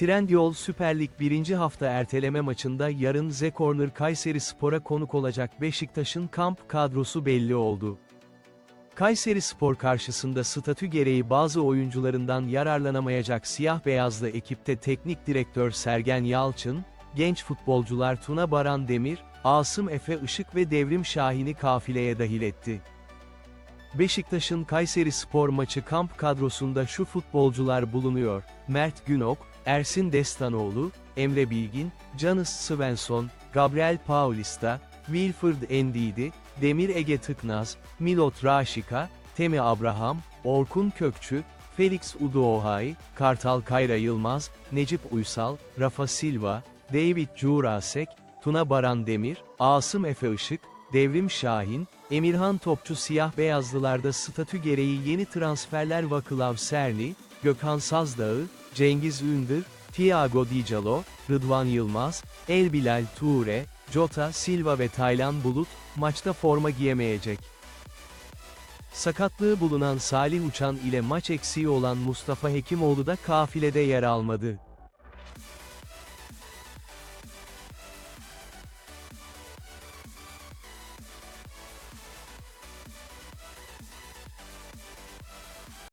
Trendyol Süper Lig 1. hafta erteleme maçında yarın Z Corner Kayseri Spor'a konuk olacak Beşiktaş'ın kamp kadrosu belli oldu. Kayseri Spor karşısında statü gereği bazı oyuncularından yararlanamayacak siyah beyazlı ekipte teknik direktör Sergen Yalçın, genç futbolcular Tuna Baran Demir, Asım Efe Işık ve Devrim Şahin'i kafileye dahil etti. Beşiktaş'ın Kayseri Spor maçı kamp kadrosunda şu futbolcular bulunuyor, Mert Günok, Ersin Destanoğlu, Emre Bilgin, Canis Svensson, Gabriel Paulista, Wilfred Endidi, Demir Ege Tıknaz, Milot Raşika, Temi Abraham, Orkun Kökçü, Felix Uduohay, Kartal Kayra Yılmaz, Necip Uysal, Rafa Silva, David Jurasek, Tuna Baran Demir, Asım Efe Işık, Devrim Şahin, Emirhan Topçu Siyah Beyazlılarda statü gereği yeni transferler Vakılav Serni, Gökhan Sazdağ, Cengiz Ündür, Thiago Dicalo, Rıdvan Yılmaz, El Bilal Toure, Jota Silva ve Taylan Bulut, maçta forma giyemeyecek. Sakatlığı bulunan Salih Uçan ile maç eksiği olan Mustafa Hekimoğlu da kafilede yer almadı.